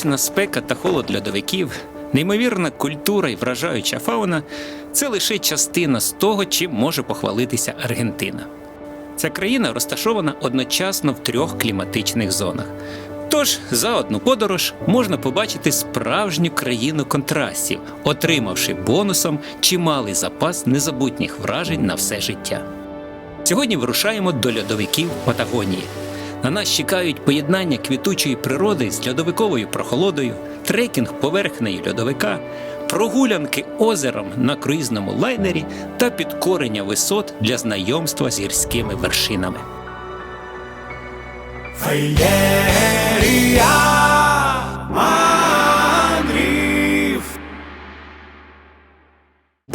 Вічна спека та холод льодовиків, неймовірна культура і вражаюча фауна це лише частина з того, чим може похвалитися Аргентина. Ця країна розташована одночасно в трьох кліматичних зонах. Тож за одну подорож можна побачити справжню країну контрастів, отримавши бонусом чималий запас незабутніх вражень на все життя. Сьогодні вирушаємо до льодовиків Патагонії. На нас чекають поєднання квітучої природи з льодовиковою прохолодою, трекінг поверхнею льодовика, прогулянки озером на круїзному лайнері та підкорення висот для знайомства з гірськими вершинами.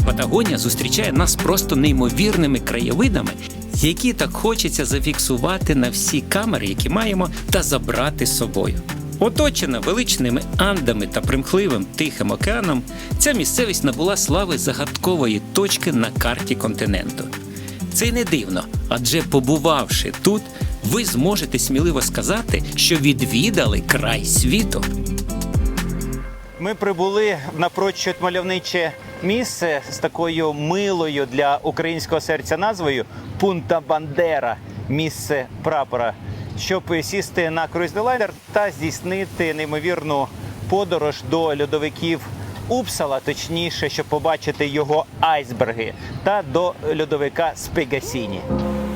Патагонія зустрічає нас просто неймовірними краєвидами, які так хочеться зафіксувати на всі камери, які маємо, та забрати з собою. Оточена величними андами та примхливим Тихим океаном, ця місцевість набула слави загадкової точки на карті континенту. Це не дивно, адже побувавши тут, ви зможете сміливо сказати, що відвідали край світу. Ми прибули напрочуд мальовниче місце з такою милою для українського серця назвою Пунта Бандера, місце прапора, щоб сісти на круїзний лайнер та здійснити неймовірну подорож до льодовиків Упсала, точніше, щоб побачити його айсберги, та до льодовика Спегасіні.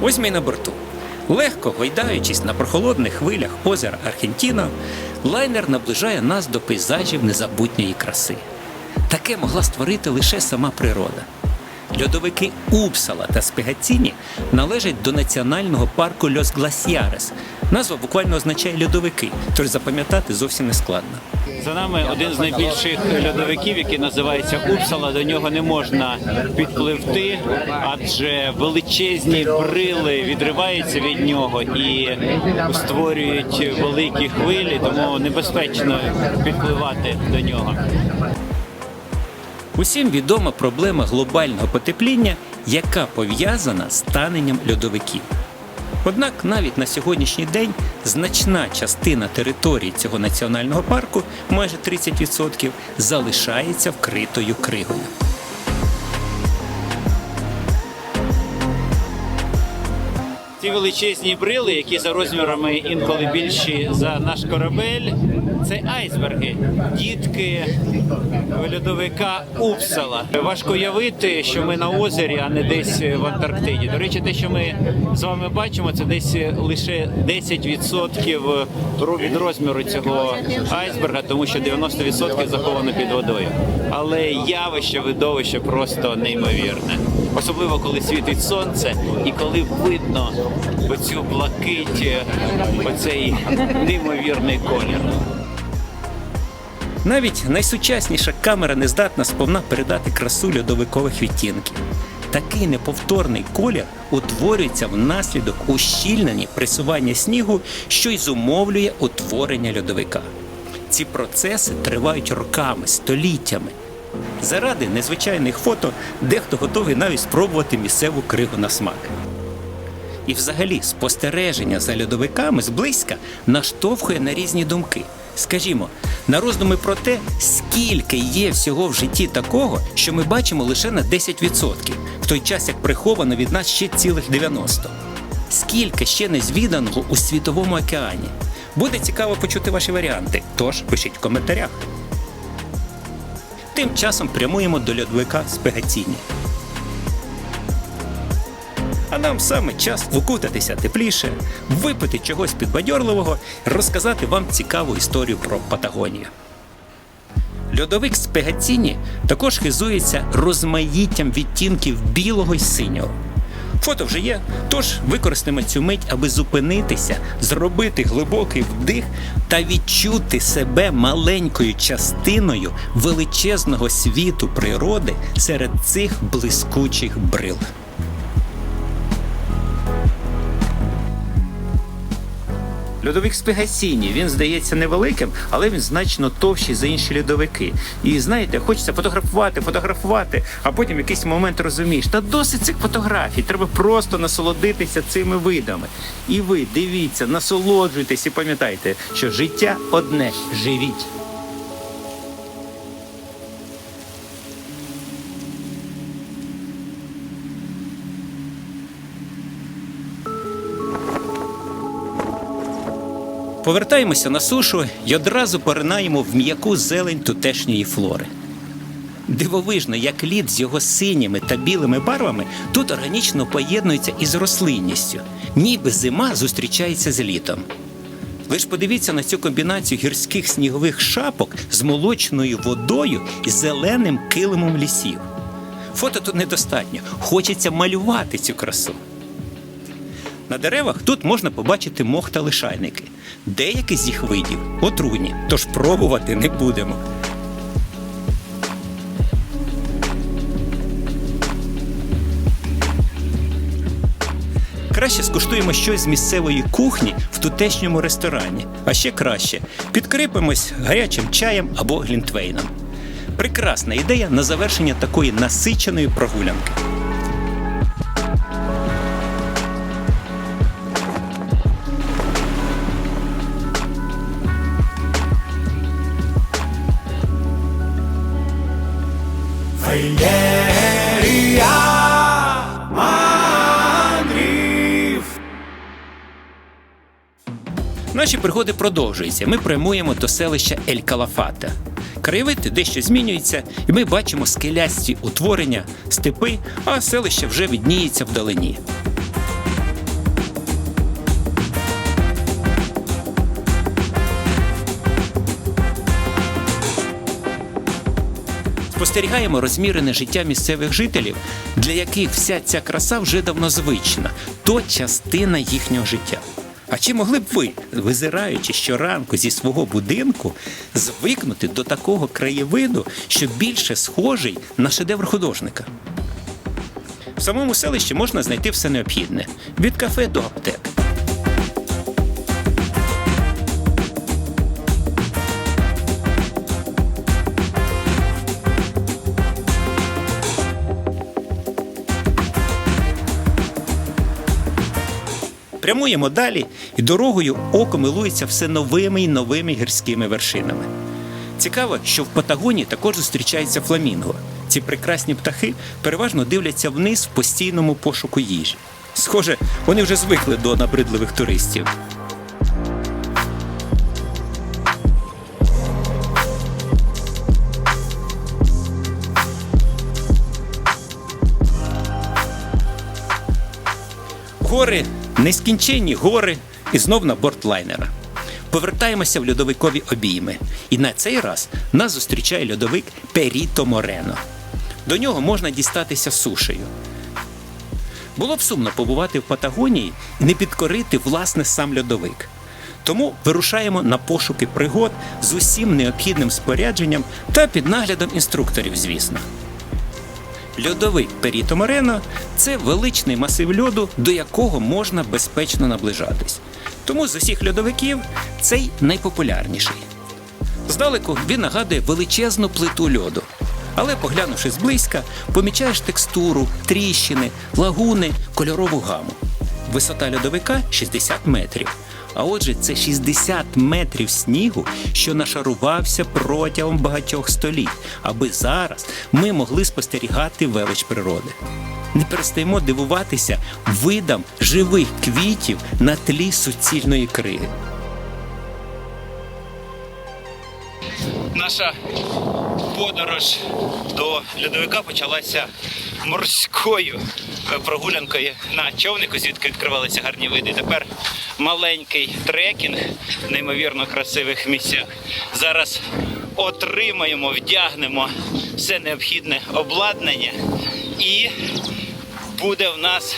Ось ми на борту. Легко гойдаючись на прохолодних хвилях озера Аргентіно, лайнер наближає нас до пейзажів незабутньої краси. Таке могла створити лише сама природа. Льодовики Упсала та Спегаціні належать до національного парку Льос Гласіарес. Назва буквально означає льодовики, тож запам'ятати зовсім не складно. За нами один з найбільших льодовиків, який називається Упсала. До нього не можна підпливти, адже величезні брили відриваються від нього і створюють великі хвилі, тому небезпечно підпливати до нього. Усім відома проблема глобального потепління, яка пов'язана з таненням льодовиків. Однак навіть на сьогоднішній день значна частина території цього національного парку, майже 30%, залишається вкритою кригою. Ці величезні брили, які за розмірами інколи більші за наш корабель, це айсберги, дітки льодовика Упсала. Важко уявити, що ми на озері, а не десь в Антарктиді. До речі, те, що ми з вами бачимо, це десь лише 10% від розміру цього айсберга, тому що 90% заховано під водою. Але явище, видовище просто неймовірне. Особливо коли світить сонце і коли видно оцю блакить, оцей неймовірний колір. Навіть найсучасніша камера не здатна сповна передати красу льодовикових відтінків. Такий неповторний колір утворюється внаслідок ущільнення пресування снігу, що й зумовлює утворення льодовика. Ці процеси тривають роками, століттями. Заради незвичайних фото дехто готовий навіть спробувати місцеву кригу на смак. І взагалі спостереження за льодовиками зблизька наштовхує на різні думки. Скажімо, на роздуми про те, скільки є всього в житті такого, що ми бачимо лише на 10%, в той час як приховано від нас ще цілих 90%. Скільки ще незвіданого у світовому океані? Буде цікаво почути ваші варіанти, тож пишіть в коментарях. Тим часом прямуємо до льодовика спегаційні. А нам саме час укутатися тепліше, випити чогось підбадьорливого, розказати вам цікаву історію про Патагонію. Льодовик Спегаціні також хизується розмаїттям відтінків білого й синього. Фото вже є, тож використаємо цю мить, аби зупинитися, зробити глибокий вдих та відчути себе маленькою частиною величезного світу природи серед цих блискучих брил. Льодовик Спігасіні, він здається невеликим, але він значно товщий за інші льодовики. І знаєте, хочеться фотографувати, фотографувати, а потім якийсь момент розумієш, та досить цих фотографій, треба просто насолодитися цими видами. І ви дивіться, насолоджуйтесь і пам'ятайте, що життя одне живіть. Повертаємося на сушу і одразу поринаємо в м'яку зелень тутешньої флори. Дивовижно, як лід з його синіми та білими барвами тут органічно поєднується із рослинністю, ніби зима зустрічається з літом. Ж подивіться на цю комбінацію гірських снігових шапок з молочною водою і зеленим килимом лісів. Фото тут недостатньо, хочеться малювати цю красу. На деревах тут можна побачити мох та лишайники. Деякі з їх видів отруйні, тож пробувати не будемо. Краще скуштуємо щось з місцевої кухні в тутешньому ресторані, а ще краще підкріпимось гарячим чаєм або глінтвейном. Прекрасна ідея на завершення такої насиченої прогулянки. Пригоди продовжуються. Ми прямуємо до селища Ель Калафата. Краєвид дещо змінюється, і ми бачимо скелясті утворення, степи, а селище вже відніється вдалині. Спостерігаємо розмірене життя місцевих жителів, для яких вся ця краса вже давно звична, то частина їхнього життя. А чи могли б ви, визираючи щоранку зі свого будинку, звикнути до такого краєвиду, що більше схожий на шедевр художника? В самому селищі можна знайти все необхідне від кафе до аптек. Прямуємо далі, і дорогою око милується все новими і новими гірськими вершинами. Цікаво, що в Патагонії також зустрічається фламінго. Ці прекрасні птахи переважно дивляться вниз в постійному пошуку їжі. Схоже, вони вже звикли до набридливих туристів. Гори, нескінченні гори, і знов на борт лайнера. Повертаємося в льодовикові обійми. І на цей раз нас зустрічає льодовик Періто Морено. До нього можна дістатися сушею. Було б сумно побувати в Патагонії і не підкорити власне сам льодовик. Тому вирушаємо на пошуки пригод з усім необхідним спорядженням та під наглядом інструкторів, звісно. Льодовик Періто Морено це величний масив льоду, до якого можна безпечно наближатись. Тому з усіх льодовиків цей найпопулярніший. Здалеку він нагадує величезну плиту льоду. Але поглянувши зблизька, помічаєш текстуру, тріщини, лагуни, кольорову гаму. Висота льодовика 60 метрів. А отже, це 60 метрів снігу, що нашарувався протягом багатьох століть, аби зараз ми могли спостерігати велич природи. Не перестаємо дивуватися видам живих квітів на тлі суцільної криги. Наша подорож до льодовика почалася морською прогулянкою на човнику, звідки відкривалися гарні види. Тепер маленький трекінг в неймовірно красивих місцях. Зараз отримаємо, вдягнемо все необхідне обладнання і буде в нас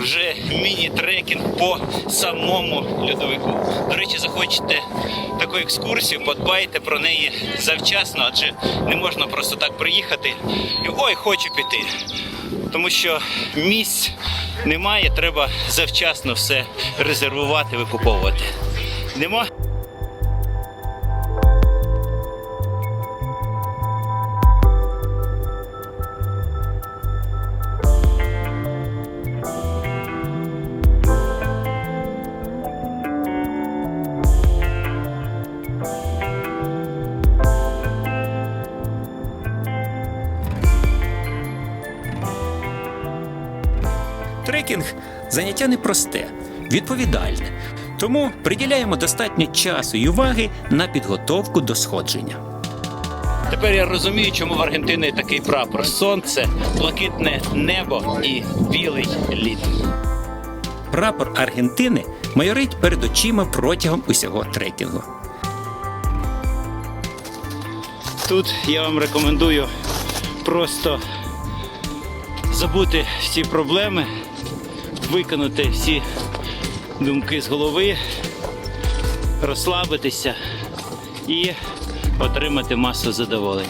вже міні-трекінг по самому льодовику. До речі, захочете таку екскурсію, подбайте про неї завчасно, адже не можна просто так приїхати і ой, хочу піти. Тому що місць немає, треба завчасно все резервувати, викуповувати. Йдемо. Непросте, відповідальне. Тому приділяємо достатньо часу і уваги на підготовку до сходження. Тепер я розумію, чому в Аргентині такий прапор. Сонце, блакитне небо і білий лід. Прапор Аргентини майорить перед очима протягом усього трекінгу. Тут я вам рекомендую просто забути всі проблеми, виконати всі думки з голови, розслабитися і отримати масу задоволень.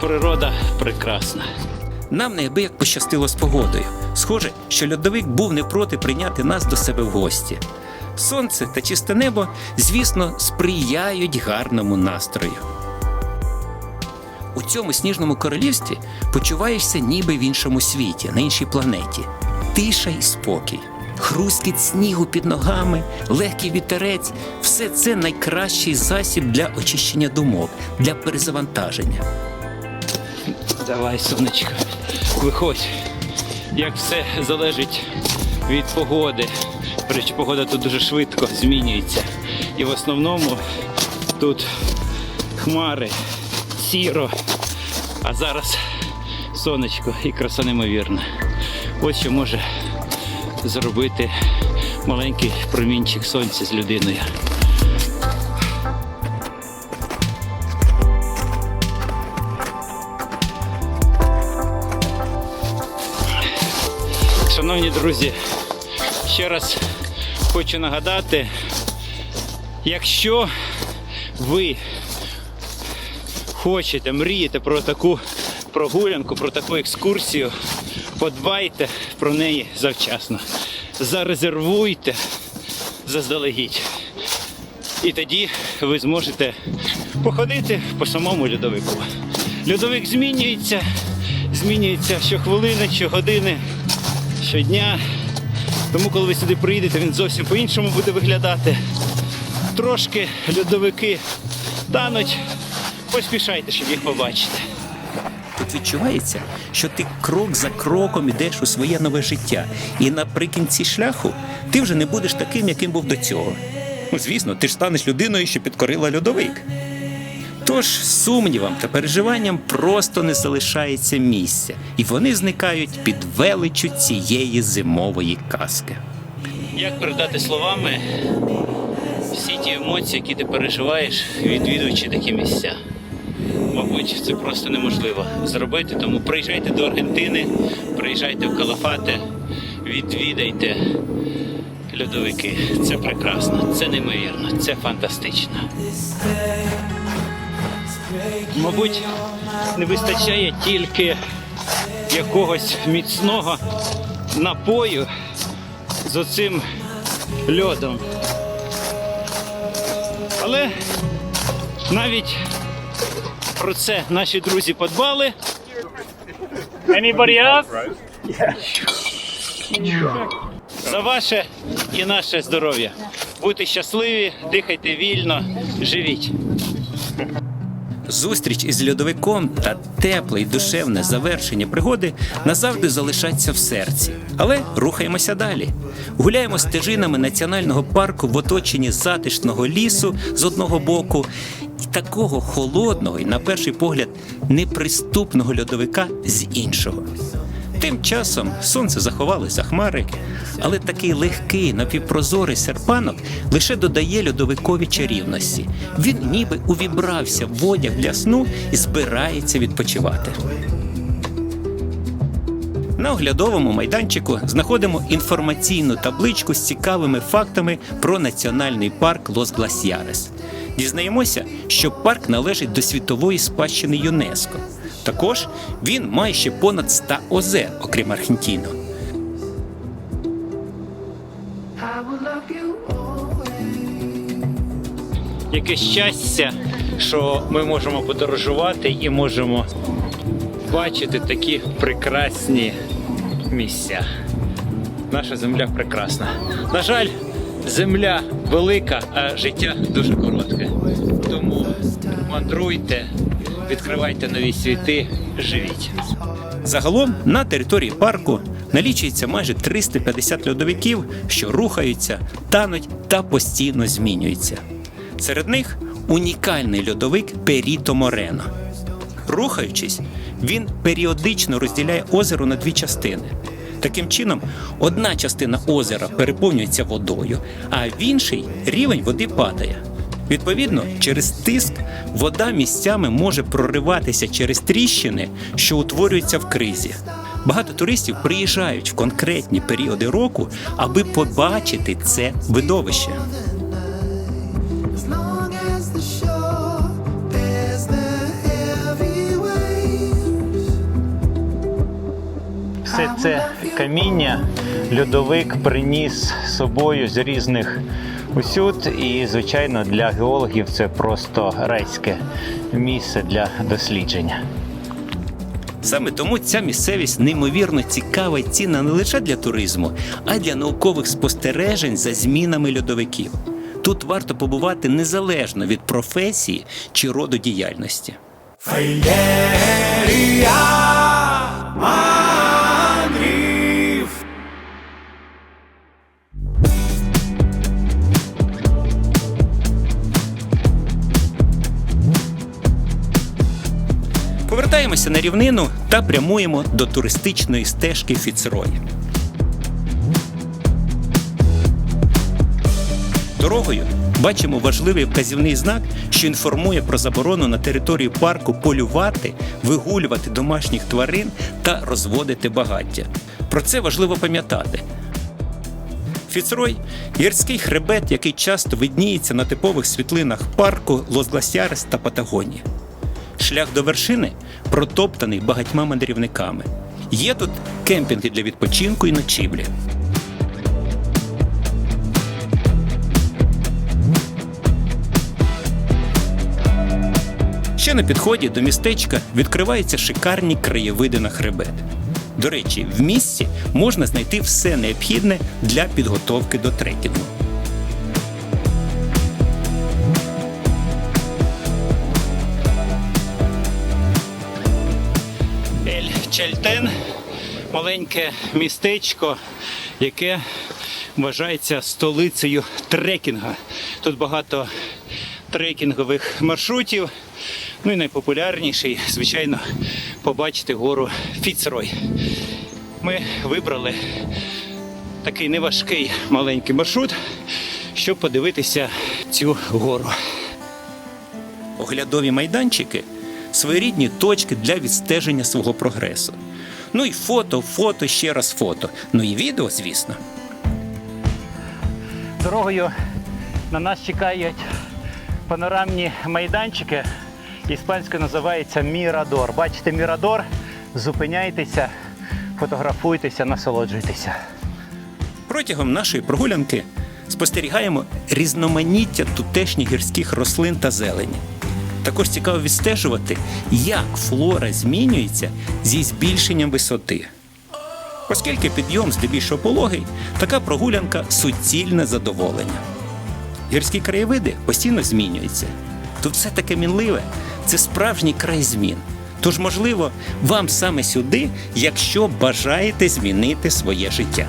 Природа прекрасна. Нам неабияк пощастило з погодою. Схоже, що льодовик був не проти прийняти нас до себе в гості. Сонце та чисте небо, звісно, сприяють гарному настрою. У цьому сніжному королівстві почуваєшся ніби в іншому світі, на іншій планеті. Тиша й спокій, хрускіт снігу під ногами, легкий вітерець все це найкращий засіб для очищення думок, для перезавантаження. Давай, сонечко, виходь. Як все залежить від погоди. Речі, погода тут дуже швидко змінюється. І в основному тут хмари, сіро, а зараз сонечко і краса неймовірна. Ось що може зробити маленький промінчик сонця з людиною. Шановні друзі, ще раз хочу нагадати, якщо ви хочете, мрієте про таку прогулянку, про таку екскурсію, подбайте про неї завчасно. Зарезервуйте заздалегідь. І тоді ви зможете походити по самому льодовику. Льодовик змінюється, змінюється щохвилини, щогодини, щодня. Тому, коли ви сюди приїдете, він зовсім по-іншому буде виглядати. Трошки льодовики тануть. Поспішайте, щоб їх побачити. Тут відчувається, що ти крок за кроком ідеш у своє нове життя, і наприкінці шляху ти вже не будеш таким, яким був до цього. Ну, звісно, ти ж станеш людиною, що підкорила льодовик. Тож сумнівам та переживанням просто не залишається місця, і вони зникають під величчю цієї зимової казки. Як передати словами всі ті емоції, які ти переживаєш, відвідуючи такі місця? Мабуть, це просто неможливо зробити. Тому приїжджайте до Аргентини, приїжджайте в Калафате, відвідайте льодовики. Це прекрасно, це неймовірно, це фантастично. Мабуть, не вистачає тільки якогось міцного напою з оцим льодом. Але навіть про це наші друзі подбали. Anybody else? За ваше і наше здоров'я. Будьте щасливі, дихайте вільно, живіть. Зустріч із льодовиком та тепле й душевне завершення пригоди назавжди залишаться в серці. Але рухаємося далі. Гуляємо стежинами національного парку в оточенні затишного лісу з одного боку такого холодного і, на перший погляд, неприступного льодовика з іншого. Тим часом сонце заховалося за хмари, але такий легкий напівпрозорий серпанок лише додає льодовикові чарівності. Він ніби увібрався в одяг для сну і збирається відпочивати. На оглядовому майданчику знаходимо інформаційну табличку з цікавими фактами про національний парк Лос Гласіарес. Дізнаємося, що парк належить до світової спадщини ЮНЕСКО. Також він має ще понад 100 озер, окрім Аргентіно. Яке щастя, що ми можемо подорожувати і можемо бачити такі прекрасні місця. Наша земля прекрасна. На жаль, земля велика, а життя дуже коротке. Тому мандруйте, відкривайте нові світи, живіть. Загалом на території парку налічується майже 350 льодовиків, що рухаються, тануть та постійно змінюються. Серед них унікальний льодовик Періто Морено. Рухаючись, він періодично розділяє озеро на дві частини. Таким чином, одна частина озера переповнюється водою, а в іншій рівень води падає. Відповідно, через тиск вода місцями може прориватися через тріщини, що утворюються в кризі. Багато туристів приїжджають в конкретні періоди року, аби побачити це видовище. Все це каміння льодовик приніс з собою з різних усюд. І, звичайно, для геологів це просто райське місце для дослідження. Саме тому ця місцевість неймовірно цікава і цінна не лише для туризму, а й для наукових спостережень за змінами льодовиків. Тут варто побувати незалежно від професії чи роду діяльності. Феєрія Повертаємося на рівнину та прямуємо до туристичної стежки Фіцрої. Дорогою бачимо важливий вказівний знак, що інформує про заборону на території парку полювати, вигулювати домашніх тварин та розводити багаття. Про це важливо пам'ятати. Фіцрой гірський хребет, який часто видніється на типових світлинах парку Лос-Гласярес та Патагонії. Шлях до вершини протоптаний багатьма мандрівниками. Є тут кемпінги для відпочинку і ночівлі. Ще на підході до містечка відкриваються шикарні краєвиди на хребет. До речі, в місті можна знайти все необхідне для підготовки до трекінгу. Чальтен маленьке містечко, яке вважається столицею трекінга. Тут багато трекінгових маршрутів. Ну і найпопулярніший, звичайно, побачити гору Фіцрой. Ми вибрали такий неважкий маленький маршрут, щоб подивитися цю гору. Оглядові майданчики своєрідні точки для відстеження свого прогресу. Ну і фото, фото, ще раз фото. Ну і відео, звісно. Дорогою на нас чекають панорамні майданчики. Іспанською називається Мірадор. Бачите Мірадор? Зупиняйтеся, фотографуйтеся, насолоджуйтеся. Протягом нашої прогулянки спостерігаємо різноманіття тутешніх гірських рослин та зелені. Також цікаво відстежувати, як флора змінюється зі збільшенням висоти. Оскільки підйом здебільшого пологий, така прогулянка суцільне задоволення. Гірські краєвиди постійно змінюються. Тут все таке мінливе, це справжній край змін. Тож, можливо, вам саме сюди, якщо бажаєте змінити своє життя.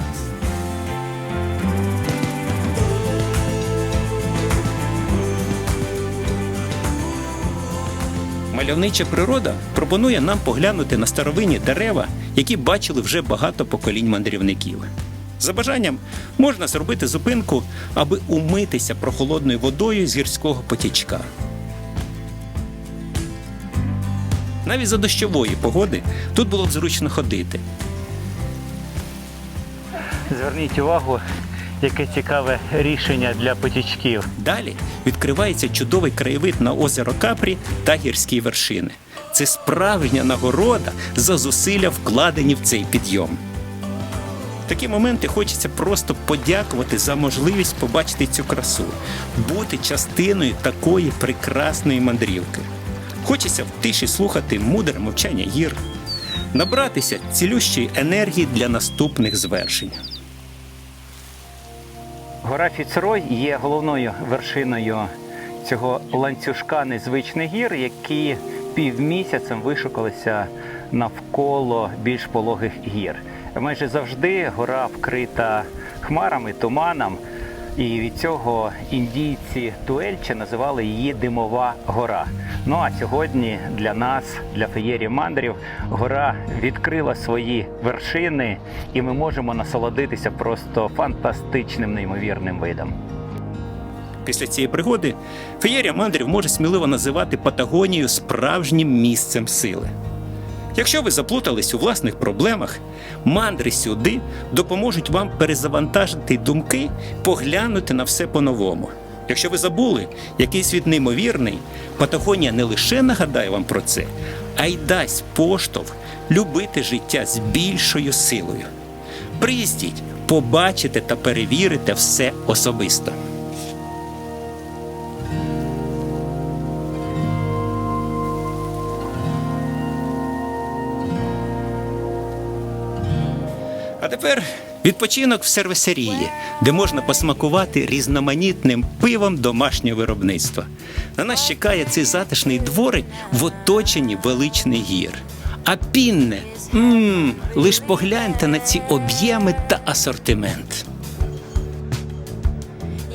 Мальовнича природа пропонує нам поглянути на старовинні дерева, які бачили вже багато поколінь мандрівників. За бажанням можна зробити зупинку, аби умитися прохолодною водою з гірського потічка. Навіть за дощової погоди тут було б зручно ходити. Зверніть увагу, яке цікаве рішення для потічків. Далі відкривається чудовий краєвид на озеро Капрі та гірські вершини. Це справжня нагорода за зусилля, вкладені в цей підйом. В такі моменти хочеться просто подякувати за можливість побачити цю красу, бути частиною такої прекрасної мандрівки. Хочеться в тиші слухати мудре мовчання гір, набратися цілющої енергії для наступних звершень. Гора Фіцрой є головною вершиною цього ланцюжка незвичних гір, які півмісяцем вишукалися навколо більш пологих гір. Майже завжди гора вкрита хмарами, туманом, і від цього індійці Туельче називали її Димова гора. Ну а сьогодні для нас, для феєрії мандрів, гора відкрила свої вершини, і ми можемо насолодитися просто фантастичним неймовірним видом. Після цієї пригоди феєрія мандрів може сміливо називати Патагонію справжнім місцем сили. Якщо ви заплутались у власних проблемах, мандри сюди допоможуть вам перезавантажити думки, поглянути на все по-новому. Якщо ви забули, який світ неймовірний, Патагонія не лише нагадає вам про це, а й дасть поштовх любити життя з більшою силою. Приїздіть, побачите та перевірите все особисто. А тепер відпочинок в сервісерії, де можна посмакувати різноманітним пивом домашнього виробництва. На нас чекає цей затишний дворик в оточенні величних гір. А пінне, мм, лиш погляньте на ці об'єми та асортимент.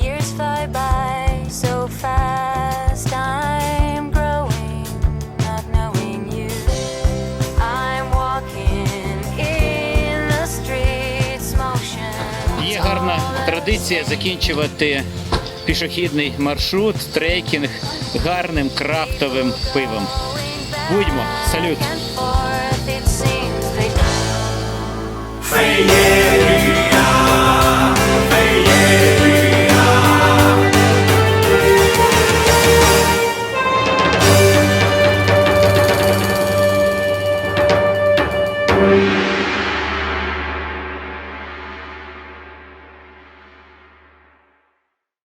Years fly by so fast. Традиція закінчувати пішохідний маршрут, трекінг гарним крафтовим пивом. Будьмо, салют! And